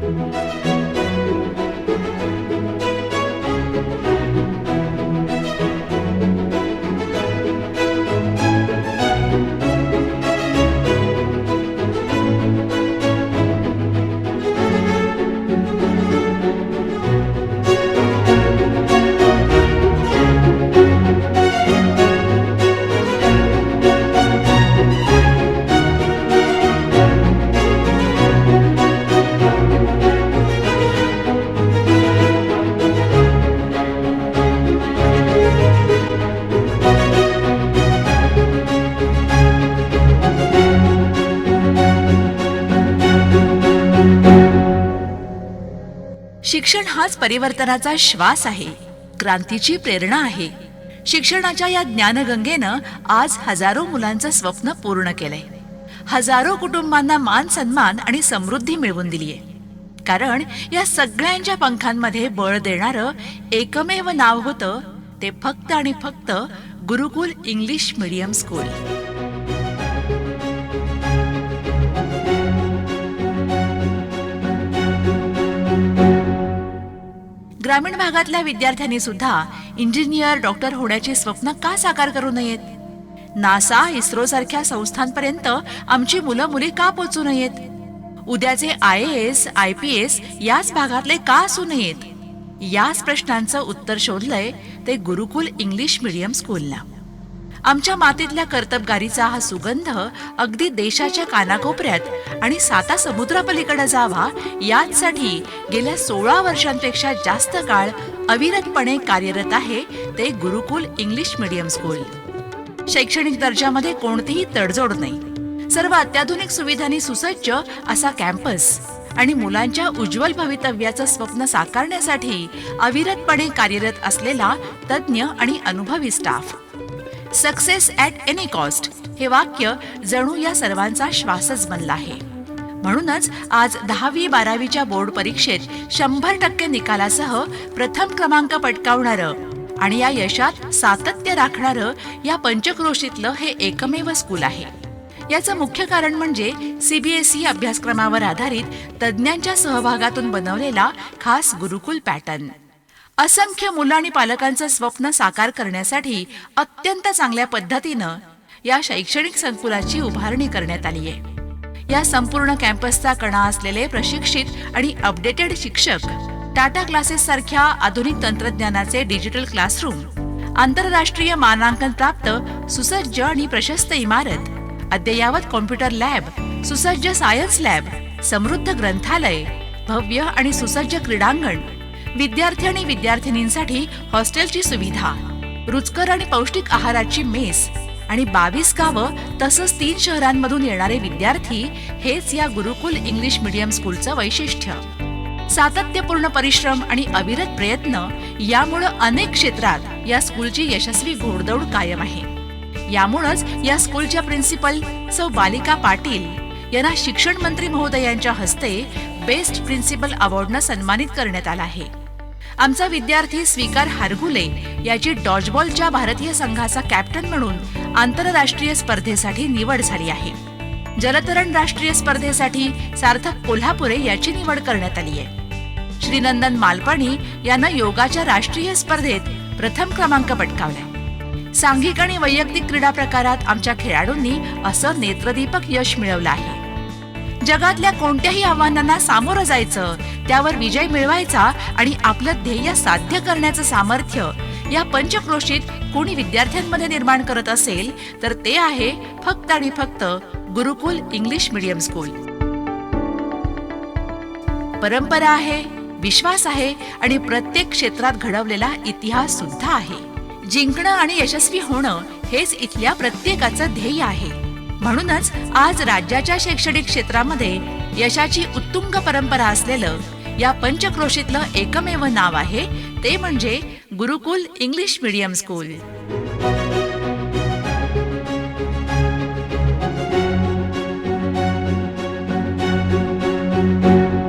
Música शिक्षण हाच परिवर्तनाचा श्वास आहे. क्रांतीची प्रेरणा आहे. शिक्षणाच्या या ज्ञानगंगेनं आज हजारो मुलांचं स्वप्न पूर्ण केलंय. हजारो कुटुंबांना मान सन्मान आणि समृद्धी मिळवून दिलीये. कारण या सगळ्यांच्या पंखांमध्ये बळ देणारं एकमेव नाव होतं ते फक्त आणि फक्त गुरुकुल इंग्लिश मीडियम स्कूल. ग्रामीण भागातल्या विद्यार्थ्यांनी सुद्धा इंजिनियर डॉक्टर होण्याची स्वप्न का साकार करू नयेत? नासा इस्रो सारख्या संस्थांपर्यंत आमची मुलं मुली का पोचू नयेत? उद्याचे I S I P S याच भागातले का असू नयेत? याच प्रश्नांचं उत्तर शोधलंय ते गुरुकुल इंग्लिश मीडियम स्कूलला. आमच्या मातीतल्या कर्तबगारीचा हा सुगंध अगदी देशाच्या कानाकोपऱ्यात आणि साता समुद्रापलीकडे जावा याचसाठी गेल्या सोळा वर्षांपेक्षा जास्त काळ अविरतपणे कार्यरत आहे ते गुरुकुल इंग्लिश मीडियम स्कूल. शैक्षणिक दर्जामध्ये कोणतीही तडजोड नाही. सर्व अत्याधुनिक सुविधांनी सुसज्ज असा कॅम्पस आणि मुलांच्या उज्ज्वल भवितव्याचं स्वप्न साकारण्यासाठी अविरतपणे कार्यरत असलेला तज्ज्ञ आणि अनुभवी staff. Success at any cost हे वाक्य जणू या सर्वांचा श्वासच बनला आहे. म्हणूनच आज दहावी बारावीच्या बोर्ड परीक्षेत शंभर टक्के निकालासह प्रथम क्रमांक पटकावणारं आणि या यशात सातत्य राखणारं या पंचक्रोशीतलं हे एकमेव स्कूल आहे. याचं मुख्य कारण म्हणजे सीबीएसई अभ्यासक्रमावर आधारित तज्ज्ञांच्या सहभागातून बनवलेला खास गुरुकुल पॅटर्न. असंख्य मुलं आणि पालकांचं स्वप्न साकार करण्यासाठी अत्यंत चांगल्या पद्धतीनं या शैक्षणिक संकुलाची उभारणी करण्यात आली आहे. या संपूर्ण कॅम्पसचा कणा असलेले प्रशिक्षित आणि अपडेटेड शिक्षक टाटा क्लासेस सारख्या आधुनिक तंत्रज्ञानाचे डिजिटल क्लासरूम आंतरराष्ट्रीय मानांकन प्राप्त सुसज्ज आणि प्रशस्त इमारत अद्ययावत कॉम्प्युटर लॅब सुसज्ज सायन्स लॅब समृद्ध ग्रंथालय भव्य आणि सुसज्ज क्रीडांगण विद्यार्थी आणि विद्यार्थिनींसाठी हॉस्टेलची सुविधा रुचकर आणि पौष्टिक आहाराची मेस आणि बावीस गावं तसंच तीन शहरांमधून येणारे विद्यार्थी हेच या गुरुकुल इंग्लिश मीडियम स्कूलचं वैशिष्ट्य. सातत्यपूर्ण परिश्रम आणि अविरत प्रयत्न यामुळं अनेक क्षेत्रात या स्कूलची यशस्वी घोडदौड कायम आहे. यामुळंच या स्कूलच्या प्रिन्सिपल सौ बालिका पाटील यांना शिक्षण मंत्री महोदयांच्या हस्ते बेस्ट प्रिन्सिपल अवॉर्डनं सन्मानित करण्यात आला आहे. आमचा विद्यार्थी स्वीकार हारगुले याची डॉजबॉलच्या भारतीय संघाचा कॅप्टन म्हणून आंतरराष्ट्रीय स्पर्धेसाठी निवड झाली आहे. जलतरण राष्ट्रीय स्पर्धेसाठी सार्थक कोल्हापुरे याची निवड करण्यात आली आहे. श्रीनंदन मालपाणी यानं योगाच्या राष्ट्रीय स्पर्धेत प्रथम क्रमांक पटकावलाय. सांघिक आणि वैयक्तिक क्रीडा प्रकारात आमच्या खेळाडूंनी असं नेत्रदीपक यश मिळवलं आहे. जगातल्या कोणत्याही आव्हानांना सामोरं जायचं त्यावर विजय मिळवायचा आणि आपलं ध्येय साध्य करण्याचं सामर्थ्य या पंचक्रोशीत कोणी विद्यार्थ्यांमध्ये निर्माण करत असेल तर ते आहे फक्त आणि फक्त गुरुकुल इंग्लिश मीडियम स्कूल. परंपरा आहे विश्वास आहे आणि प्रत्येक क्षेत्रात घडवलेला इतिहास सुद्धा आहे. जिंकणं आणि यशस्वी होणं हेच इथल्या प्रत्येकाचं ध्येय आहे. म्हणूनच आज राज्याच्या शैक्षणिक क्षेत्रामध्ये यशाची उत्तुंग परंपरा असलेलं या पंचक्रोशीतलं एकमेव नाव आहे ते म्हणजे गुरुकुल इंग्लिश मीडियम स्कूल.